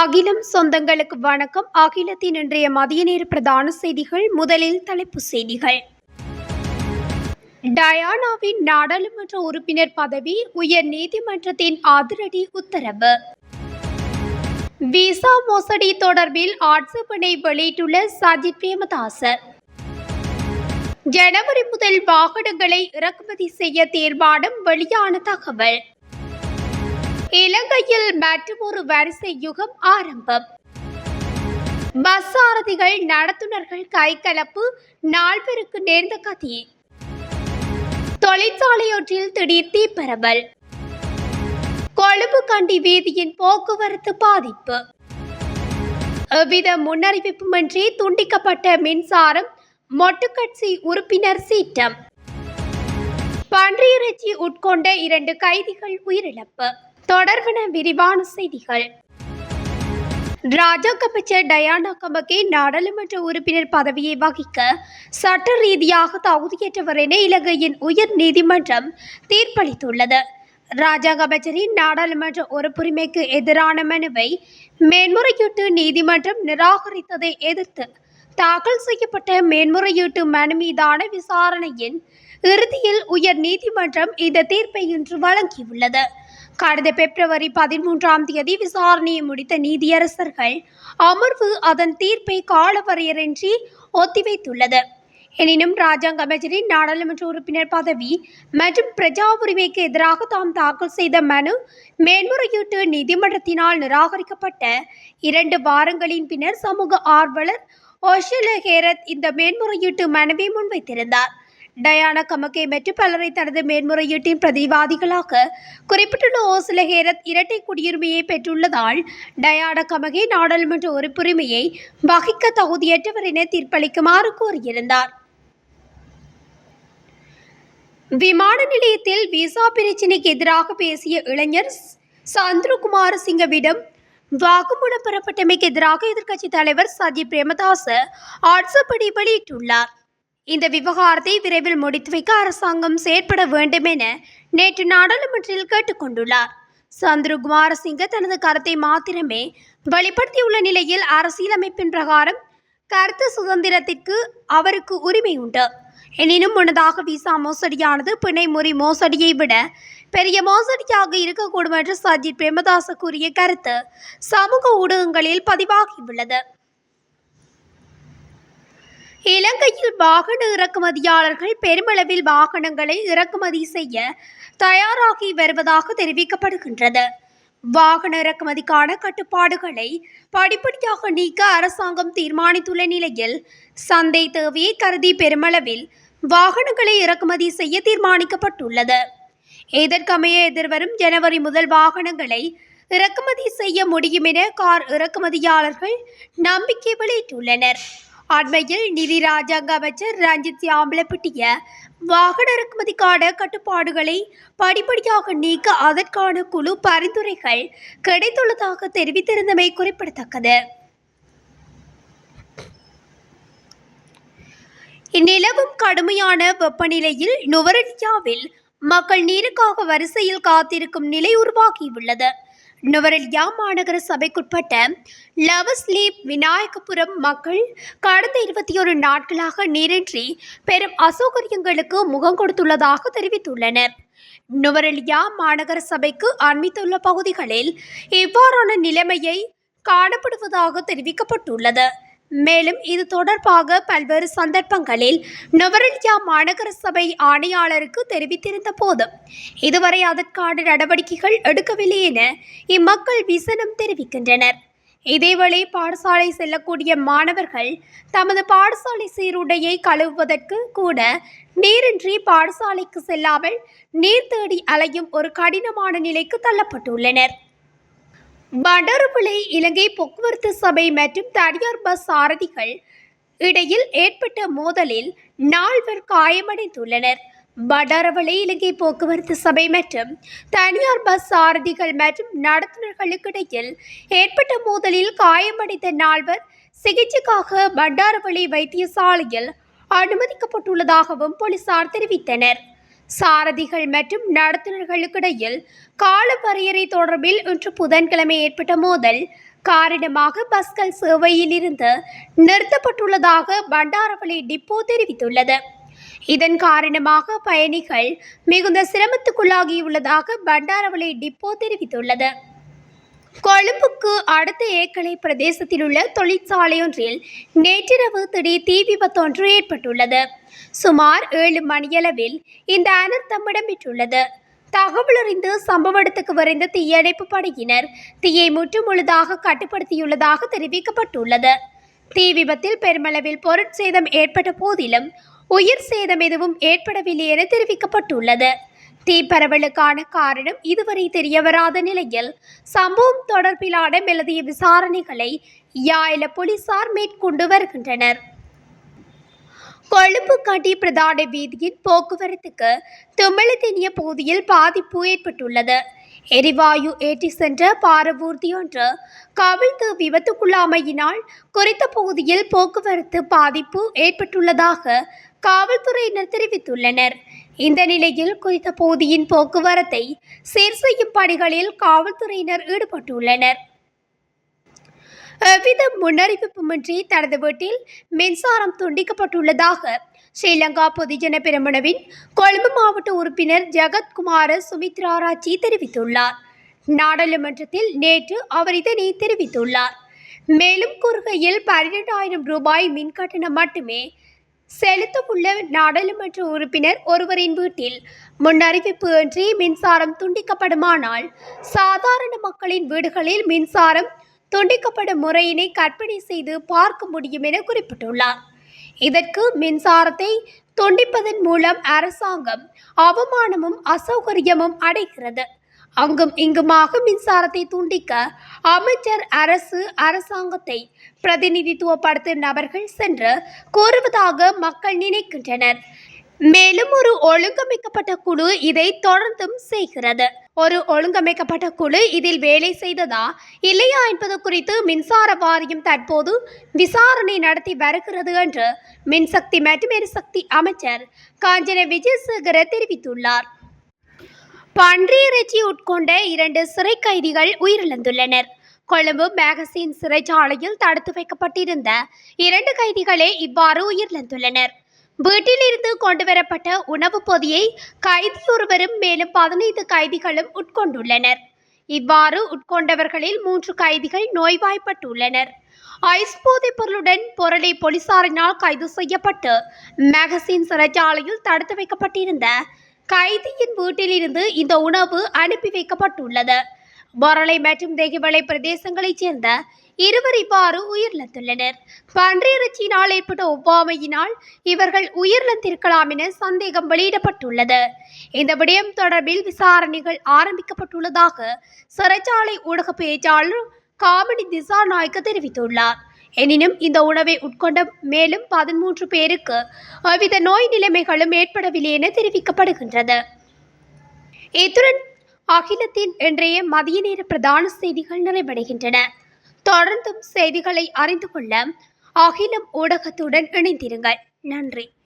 அகிலம் சொந்தங்களுக்கு வணக்கம். அகிலத்தின் இன்றைய மதிய நேர பிரதான செய்திகள் முதலில் தலைப்புச் செய்திகள். டயானாவின் நாடாளுமன்ற உறுப்பினர் பதவி உயர் நீதிமன்றத்தின் அதிரடி உத்தரவு. விசா மோசடி தொடர்பில் ஆட்சேபனை வெளியிட்டுள்ள சஜித் பிரேமதாச. ஜனவரி முதல் வாகனங்களை இறக்குமதி செய்ய தீர்மானம் வெளியான தகவல். இலங்கையில் மற்றொரு வரிசை யுகம் ஆரம்பம். பஸ் சாரதிகள் நடத்துனர்கள் கைகலப்பு நால்வருக்கு நேர்ந்த கதி. தொழிற்சாலையொன்றில் திடீர் தீப்பரவல். கொழும்பு கண்டி வீதியின் போக்குவரத்து பாதிப்பு. எவ்வித முன்னறிவிப்புமின்றி துண்டிக்கப்பட்ட மின்சாரம் மொட்டுக்கட்சி உறுப்பினர் சீட்டம் பன்றியிறைச்சி உட்கொண்ட இரண்டு கைதிகள் உயிரிழப்பு. தொடர்பின விரிவான செய்திகள். ராஜா அமைச்சர் டயானா கமகே நாடாளுமன்ற உறுப்பினர் பதவியை வகிக்க சட்ட ரீதியாக தகுதியற்றவர் என இலங்கையின் உயர் நீதிமன்றம் தீர்ப்பளித்துள்ளது. ராஜாங்க நாடாளுமன்ற உறுப்புரிமைக்கு எதிரான மனுவை மேன்முறையீட்டு நீதிமன்றம் நிராகரித்ததை எதிர்த்து தாக்கல் செய்யப்பட்ட மேன்முறையீட்டு மனு மீதான விசாரணையின் இறுதியில் உயர் நீதிமன்றம் இந்த தீர்ப்பை இன்று வழங்கியுள்ளது. கடந்த பிப்ரவரி பதிமூன்றாம் தேதி விசாரணையை முடித்த நீதியரசர்கள் அமர்வு அதன் தீர்ப்பை காலவரையறையின்றி ஒத்திவைத்துள்ளது. எனினும் ராஜாங்க அமைச்சரின் நாடாளுமன்ற உறுப்பினர் பதவி மற்றும் பிரஜா உரிமைக்கு எதிராக தாம் தாக்கல் செய்த மனு மேன்முறையீட்டு நீதிமன்றத்தினால் நிராகரிக்கப்பட்ட இரண்டு வாரங்களின் பின்னர் சமூக ஆர்வலர் ஓஷல ஹேரத் இந்த மேன்முறையீட்டு மனுவை முன்வைத்திருந்தார். டயானா கமகே மற்றும் பலரை தனது மேன்முறையீட்டின் பிரதிவாதிகளாக குறிப்பிட்டுள்ள ஓசில ஹேரத் இரட்டை குடியுரிமையை பெற்றுள்ளதால் டயானா கமகே நாடாளுமன்ற உறுப்புரிமையை வகிக்க தகுதியற்றவர் என தீர்ப்பளிக்குமாறு கோரியிருந்தார் விமான நிலையத்தில் விசா பிரச்சினைக்கு எதிராக பேசிய இளைஞர் சந்திரகுமார் சிங்கவிடம் வாக்குமூலம் பெறப்பட்டமைக்கு எதிராக எதிர்க்கட்சித் தலைவர் சஜி பிரேமதாச ஆட்சேபனை வெளியிட்டுள்ளார். இந்த விவகாரத்தை விரைவில் முடித்து வைக்க அரசாங்கம் செயற்பட வேண்டும் என நேற்று நாடாளுமன்றில் கேட்டுக்கொண்டுள்ளார். சந்துருகுமார சிங்க தனது கருத்தை மாத்திரமே வெளிப்படுத்தியுள்ள நிலையில் அரசியலமைப்பின் பிரகாரம் கருத்து சுதந்திரத்திற்கு அவருக்கு உரிமை உண்டு. எனினும் முன்னதாக விசா மோசடியானது பிணைமுறி மோசடியை விட பெரிய மோசடியாக இருக்கக்கூடும் என்று சஜித் பிரேமதாச கூறிய கருத்து சமூக ஊடகங்களில் பதிவாகியுள்ளது. இலங்கையில் வாகன இறக்குமதியாளர்கள் பெருமளவில் வாகனங்களை இறக்குமதி செய்ய தயாராகி வருவதாக தெரிவிக்கப்படுகின்றது. வாகன இறக்குமதிக்கான கட்டுப்பாடுகளை படிப்படியாக நீக்க அரசாங்கம் தீர்மானித்துள்ள நிலையில் சந்தை தேவையை கருதி பெருமளவில் வாகனங்களை இறக்குமதி செய்ய தீர்மானிக்கப்பட்டுள்ளது. இதற்கமைய எதிர்வரும் ஜனவரி முதல் வாகனங்களை இறக்குமதி செய்ய முடியும் என கார் இறக்குமதியாளர்கள் நம்பிக்கை வெளியிட்டுள்ளனர். அண்மையில் நிதி ராஜாங்க அமைச்சர் ரஞ்சித் சியாம்பலப்பட்டிய வாகன இறக்குமதிக்கான கட்டுப்பாடுகளை படிப்படியாக நீக்க அதற்கான குழு பரிந்துரைகள் கிடைத்துள்ளதாக தெரிவித்திருந்தமை குறிப்பிடத்தக்கது. இந்நிலவும் கடுமையான வெப்பநிலையில் நுவரெலியாவில் மக்கள் நீருக்காக வரிசையில் காத்திருக்கும் நிலை உருவாகியுள்ளது. நுவரெலியா மாநகர சபைக்குட்பட்ட லவஸ்லீப் விநாயகபுரம் மக்கள் கடந்த இருபத்தி ஒரு நாட்களாக நீரின்றி பெரும் அசௌகரியங்களுக்கு முகம் கொடுத்துள்ளதாக தெரிவித்துள்ளனர். நுவரெலியா மாநகர சபைக்கு அண்மித்துள்ள பகுதிகளில் இவ்வாறான நிலைமையை காணப்படுவதாக தெரிவிக்கப்பட்டுள்ளது. மேலும் இது தொடர்பாக பல்வேறு சந்தர்ப்பங்களில் நொவரல்யா மாநகர சபை ஆணையாளருக்கு தெரிவித்திருந்த போதும் இதுவரை அதற்கான நடவடிக்கைகள் எடுக்கவில்லை என இம்மக்கள் விசனம் தெரிவிக்கின்றனர். இதேவேளை பாடசாலை செல்லக்கூடிய மாணவர்கள் தமது பாடசாலை சீருடையை கழுவுவதற்கு கூட நீரின்றி பாடசாலைக்கு செல்லாமல் நீர் தேடி அலையும் ஒரு கடினமான நிலைக்கு தள்ளப்பட்டுள்ளனர். பண்டாரப்பிள்ளை இலங்கை போக்குவரத்து சபை மற்றும் தனியார் பஸ் சாரதிகள் இடையில் ஏற்பட்ட மோதலில் நால்வர் காயமடைந்துள்ளனர். வடாரவளை இலங்கை போக்குவரத்து சபை மற்றும் தனியார் பஸ் சாரதிகள் மற்றும் நடத்துனர்களுக்கிடையில் ஏற்பட்ட மோதலில் காயமடைந்த நால்வர் சிகிச்சைக்காக வட்டாரவளை வைத்தியசாலையில் அனுமதிக்கப்பட்டுள்ளதாகவும் போலீசார் தெரிவித்தனர். சாரதிகள் மற்றும் நடத்துனர்களுக்கிடையில் கால வரையறை தொடர்பில் இன்று புதன்கிழமை ஏற்பட்ட மோதல் காரணமாக பஸ்கள் சேவையில் இருந்து நிறுத்தப்பட்டுள்ளதாக பண்டாரவளி டிப்போ தெரிவித்துள்ளது. இதன் காரணமாக பயணிகள் மிகுந்த சிரமத்துக்குள்ளாகியுள்ளதாக பண்டாரவளி டிப்போ தெரிவித்துள்ளது. கொழும்புக்கு அடுத்த ஏக்கலை பிரதேசத்தில் உள்ள தொழிற்சாலையொன்றில் நேற்றிரவு திடீர் தீ விபத்தொன்று ஏற்பட்டுள்ளது. சுமார் ஏழு மணியளவில் இந்த அனர்த்தம் இடம்பெற்றுள்ளது தகவல் அறிந்து சம்பவ இடத்துக்கு விரைந்த தீயணைப்பு படையினர் தீயை முற்றுமுழுதாக கட்டுப்படுத்தியுள்ளதாக தெரிவிக்கப்பட்டுள்ளது. தீ விபத்தில் பெருமளவில் பொருட்சேதம் ஏற்பட்ட போதிலும் உயிர் சேதம் எதுவும் ஏற்படவில்லை என தெரிவிக்கப்பட்டுள்ளது. தீப்பரவலுக்கான காரணம் இதுவரை தெரியவராத நிலையில் சம்பவம் தொடர்பிலான மெலதிய விசாரணைகளை யாயில போலீசார் மேற்கொண்டு வருகின்றனர். கொழும்பு கட்டி பிரதான வீதியின் போக்குவரத்துக்கு தும்மலத்தெனிய பகுதியில் பாதிப்பு ஏற்பட்டுள்ளது. எரிவாயு ஏற்றி சென்ற பாரவூர்தி ஒன்று கவிழ்ந்து விபத்துக்குள்ளாமையினால் குறித்த பகுதியில் போக்குவரத்து பாதிப்பு ஏற்பட்டுள்ளதாக காவல்துறையினர் தெரிவித்துள்ளனர். இந்த நிலையில் குறித்த பகுதியின் போக்குவரத்தை சீர் செய்யும் பணிகளில் காவல்துறையினர் ஈடுபட்டுள்ளனர். எவ்வித முன்னறிவிப்புமின்றி தனது வீட்டில் மின்சாரம் துண்டிக்கப்பட்டுள்ளதாக ஸ்ரீலங்கா பொதுஜன பெருமனவின் கொழும்பு மாவட்ட உறுப்பினர் ஜெகத்குமார சுமித்ராராஜி தெரிவித்துள்ளார். நாடாளுமன்றத்தில் நேற்று அவர் இதனை தெரிவித்துள்ளார். மேலும் கூறுகையில் பன்னிரெண்டாயிரம் ரூபாய் மின் கட்டணம் மட்டுமே செலுத்தவுள்ள நாடாளுமன்ற உறுப்பினர் ஒருவரின் வீட்டில் முன்னறிவிப்பு இன்றி மின்சாரம் துண்டிக்கப்படுமானால் சாதாரண மக்களின் வீடுகளில் மின்சாரம் துண்டிக்கப்படும் முறையினை கற்பனை செய்து பார்க்க முடியும் என குறிப்பிட்டுள்ளார். இதற்கு மின்சாரத்தை துண்டிப்பதன் மூலம் அரசாங்கம் அவமானமும் அசௌகரியமும் அடைகிறது. அங்கும் இங்குமாக மின்சாரத்தை துண்டிக்க அமைச்சர் அரசு அரசாங்கத்தை பிரதிநிதித்துவப்படுத்தும் நபர்கள் சென்று கூறுவதாக மக்கள் நினைக்கின்றனர். மேலும் ஒரு ஒழுங்கமைக்கப்பட்ட குழு இதை தொடர்ந்தும் செய்கிறது. ஒரு ஒழுங்கமைக்கப்பட்ட குழு இதில் வேலை செய்ததா இல்லையா என்பது குறித்து மின்சார வாரியம் தற்போது விசாரணை நடத்தி வருகிறது என்று மின்சக்தி மற்றும் எரிசக்தி அமைச்சர் காஞ்சன விஜயசேகர தெரிவித்துள்ளார். பன்றி இறைச்சி உட்கொண்ட இரண்டு சிறை கைதிகள் உயிரிழந்துள்ளனர். கொழும்பு மேகசின் சிறைச்சாலையில் தடுத்து வைக்கப்பட்டிருந்த இரண்டு கைதிகளே இவ்வாறு உயிரிழந்துள்ளனர். வீட்டிலிருந்து கொண்டுவரப்பட்ட உணவுப் பொதியை கைதியொருவரும் மேலும் பதினைந்து கைதிகளும் உட்கொண்டுள்ளனர். இவ்வாறு உட்கொண்டவர்களில் மூன்று கைதிகள் நோய்வாய்ப்பட்டுள்ளனர். ஐஸ் போதைப் பொருளுடன் பொருளை போலீசாரினால் கைது செய்யப்பட்டு மேகசின் சிறைச்சாலையில் தடுத்து வைக்கப்பட்டிருந்த கைதியின் வீட்டிலிருந்து இந்த உணவு அனுப்பி வைக்கப்பட்டுள்ளது. பொரளை மற்றும் தெகிவளை பிரதேசங்களைச் சேர்ந்த இருவர் இவ்வாறு உயிரிழந்துள்ளனர். பன்றியிறச்சியினால் ஏற்பட்ட ஒவ்வாமையினால் இவர்கள் உயிரிழந்திருக்கலாம் என சந்தேகம் வெளியிடப்பட்டுள்ளது. இந்த விடயம் தொடர்பில் விசாரணைகள் ஆரம்பிக்கப்பட்டுள்ளதாக சிறைச்சாலை ஊடக பேச்சாளர் காமெடி திசாநாயக்க தெரிவித்துள்ளார். எனினும் இந்த உணவை உட்கொண்ட மேலும் பதிமூன்று பேருக்கு எவ்வித நோய் நிலைமைகளும் ஏற்படவில்லை என தெரிவிக்கப்படுகின்றது. இத்துடன் அகிலத்தின் இன்றைய மதிய நேர பிரதான செய்திகள் நிறைவடைகின்றன. தொடர்ந்தும் செய்திகளை அறிந்து கொள்ள அகிலம் ஊடகத்துடன் இணைந்திருங்கள். நன்றி.